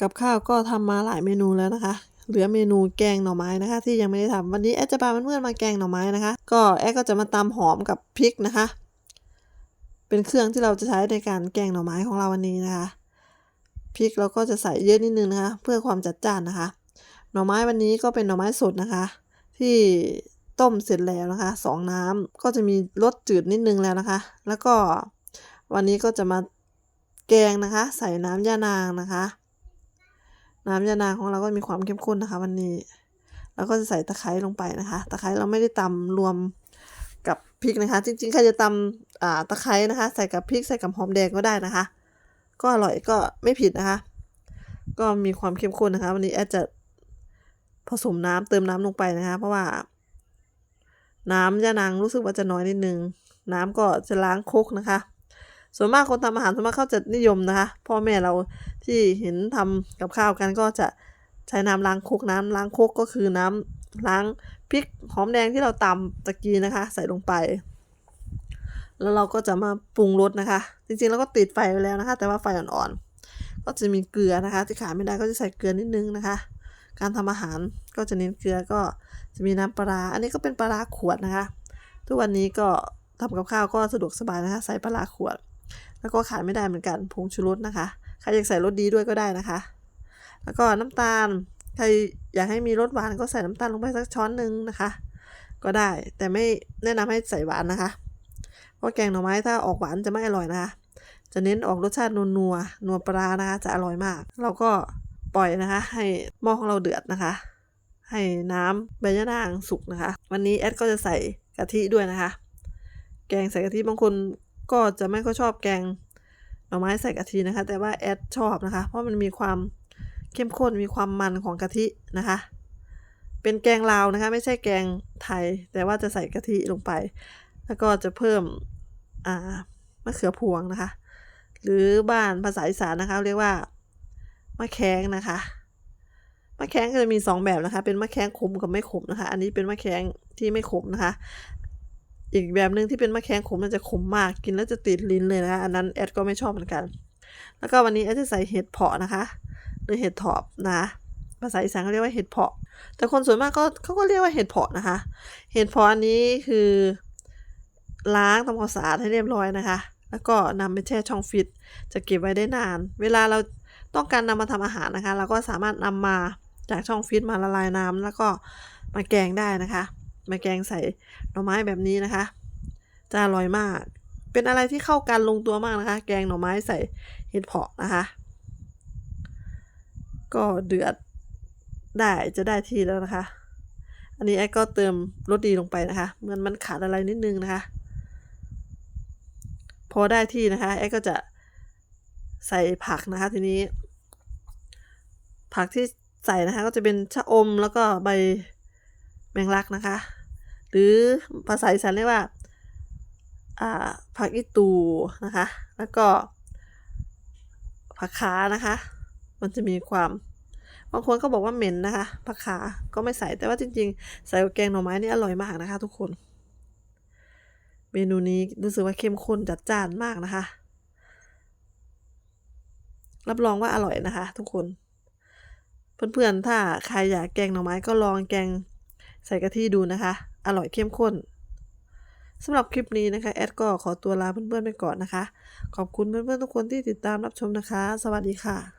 กับข้าวก็ทำมาหลายเมนูแล้วนะคะ เหลือเมนูแกงหน่อไม้นะคะ ที่ยังไม่ได้ทำวันนี้แอดจะพาเพื่อนๆมาแกงหน่อไม้นะคะ ก็แอดก็จะมาตำหอมกับพริกนะคะ เป็นเครื่องที่เราจะใช้ในการแกงหน่อไม้ของเราวันนี้นะคะพริกเราก็จะใส่เยอะนิดนึงนะคะ เพื่อความจัดจ้านนะคะ หน่อไม้วันนี้ก็เป็นหน่อไม้สดนะคะ ที่ต้มเสร็จแล้วนะคะสองน้ำก็จะมีรสจืดนิดนึงแล้วนะคะ แล้วก็วันนี้ก็จะมาแกงนะคะ ใส่น้ำยานางนะคะ น้ำยานางของเราก็มีความเข้มข้นนะคะวันนี้แล้วก็จะใส่ตะไคร้ลงไปนะคะ ตะไคร้เราไม่ได้ตำรวมกับพริกนะคะ จริงๆใครจะตำอ่าตะไคร้นะคะ ใส่กับพริกใส่กับหอมแดงก็ได้นะคะ ก็อร่อยก็ไม่ผิดนะคะ ก็มีความเข้มข้นนะคะ วันนี้แอดจะผสมน้ำเติมน้ำลงไปนะคะ เพราะว่า น้ำยานางรู้สึกว่าจะน้อยนิดนึง น้ำก็จะล้างคกนะคะ ส่วนมากคนทำอาหารส่วนมากเขาจะนิยมนะคะ พ่อแม่เราที่เห็นทำกับข้าวกันก็จะใช้น้ำล้างครกน้ำล้างครกก็คือน้ำล้างพริกหอมแดงที่เราตำตะกี้นะคะ ใส่ลงไป แล้วเราก็จะมาปรุงรสนะคะ จริงๆเราก็ติดไฟไว้แล้วนะคะ แต่ว่าไฟอ่อนๆ ก็จะมีเกลือนะคะ ที่ขาดไม่ได้ก็จะใส่เกลือนิดนึงนะคะ การทำอาหารก็จะเน้นเกลือก็จะมีน้ำปลา อันนี้ก็เป็นปลาขวดนะคะ ทุกวันนี้ก็ทำกับข้าวก็สะดวกสบายนะคะ ใส่ปลาขวด แล้วก็ขาดไม่ได้เหมือนกันผงชูรสนะคะ ใครอยากใส่รสดีด้วยก็ได้นะคะ แล้วก็น้ำตาล ใครอยากให้มีรสหวานก็ใส่น้ำตาลลงไปสักช้อนหนึ่งนะคะ ก็ได้ แต่ไม่แนะนำให้ใส่หวานนะคะ เพราะแกงหน่อไม้ถ้าออกหวานจะไม่อร่อยนะคะ จะเน้นออกรสชาตินัวนัวนัวปลาร้านะคะ จะอร่อยมาก เราก็ปล่อยนะคะ ให้หม้อของเราเดือดนะคะ ให้น้ำใบยะนางสุกนะคะ วันนี้แอดก็จะใส่กะทิด้วยนะคะ แกงใส่กะทิบางคน ก็จะไม่ค่อยชอบแกงหน่อไม้ใส่กะทินะคะ แต่ว่าแอดชอบนะคะ เพราะมันมีความเข้มข้นมีความมันของกะทินะคะ เป็นแกงลาวนะคะ ไม่ใช่แกงไทย แต่ว่าจะใส่กะทิลงไป แล้วก็จะเพิ่มอ่ามะเขือพวงนะคะ หรือบ้านภาษาอีสานนะคะ เรียกว่ามะแข้งนะคะมะแข้งก็จะมีสองแบบนะคะ เป็นมะแข้งขมกับไม่ขมนะคะ อันนี้เป็นมะแข้งที่ไม่ขมนะคะ อีกแบบหนึ่งที่เป็นมะแขงขมมันจะขมมากกินแล้วจะติดลิ้นเลยนะคะอันนั้นแอดก็ไม่ชอบเหมือนกัน แล้วก็วันนี้แอดจะใส่เห็ดเพาะนะคะ หรือเห็ดถอบนะคะภาษาอีสานเขาเรียกว่าเห็ดเพาะ แต่คนส่วนมากก็เขาก็เรียกว่าเห็ดเพาะนะคะ เห็ดเพาะอันนี้คือล้างทำความสะอาดให้เรียบร้อยนะคะ แล้วก็นำไปแช่ช่องฟิต จะเก็บไว้ได้นาน เวลาเราต้องการนำมาทำอาหารนะคะ เราก็สามารถนำมาจากช่องฟิตมาละลายน้ำแล้วก็มาแกงได้นะคะ มาแกงใส่หน่อไม้แบบนี้นะคะ จะอร่อยมาก เป็นอะไรที่เข้ากันลงตัวมากนะคะ แกงหน่อไม้ใส่เห็ดเผาะนะคะ ก็เดือดได้จะได้ที่แล้วนะคะ อันนี้ไอ้ก็เติมรสดีลงไปนะคะ เหมือนมันขาดอะไรนิดนึงนะคะ พอได้ที่นะคะไอ้ก็จะใส่ผักนะคะทีนี้ ผักที่ใส่นะคะก็จะเป็นชะอมแล้วก็ใบแมงลักนะคะ หรือภาษาอีสานเรียกว่าผักอีตูนะคะ แล้วก็ผักขานะคะ มันจะมีความบางคนก็บอกว่าเหม็นนะคะผักขาก็ไม่ใส่แต่ว่าจริง ๆ ใส่กับแกงหน่อไม้นี่อร่อยมากนะคะ ทุกคน เมนูนี้รู้สึกว่าเข้มข้นจัดจ้านมากนะคะ รับรองว่าอร่อยนะคะ ทุกคน เพื่อนๆถ้าใครอยากแกงหน่อไม้ก็ลองแกงใส่กะทิดูนะคะ อร่อยเข้มข้นสำหรับคลิปนี้นะคะแอดก็ขอตัวลาเพื่อนๆไปก่อนนะคะ ขอบคุณเพื่อนๆทุกคนที่ติดตามรับชมนะคะ สวัสดีค่ะ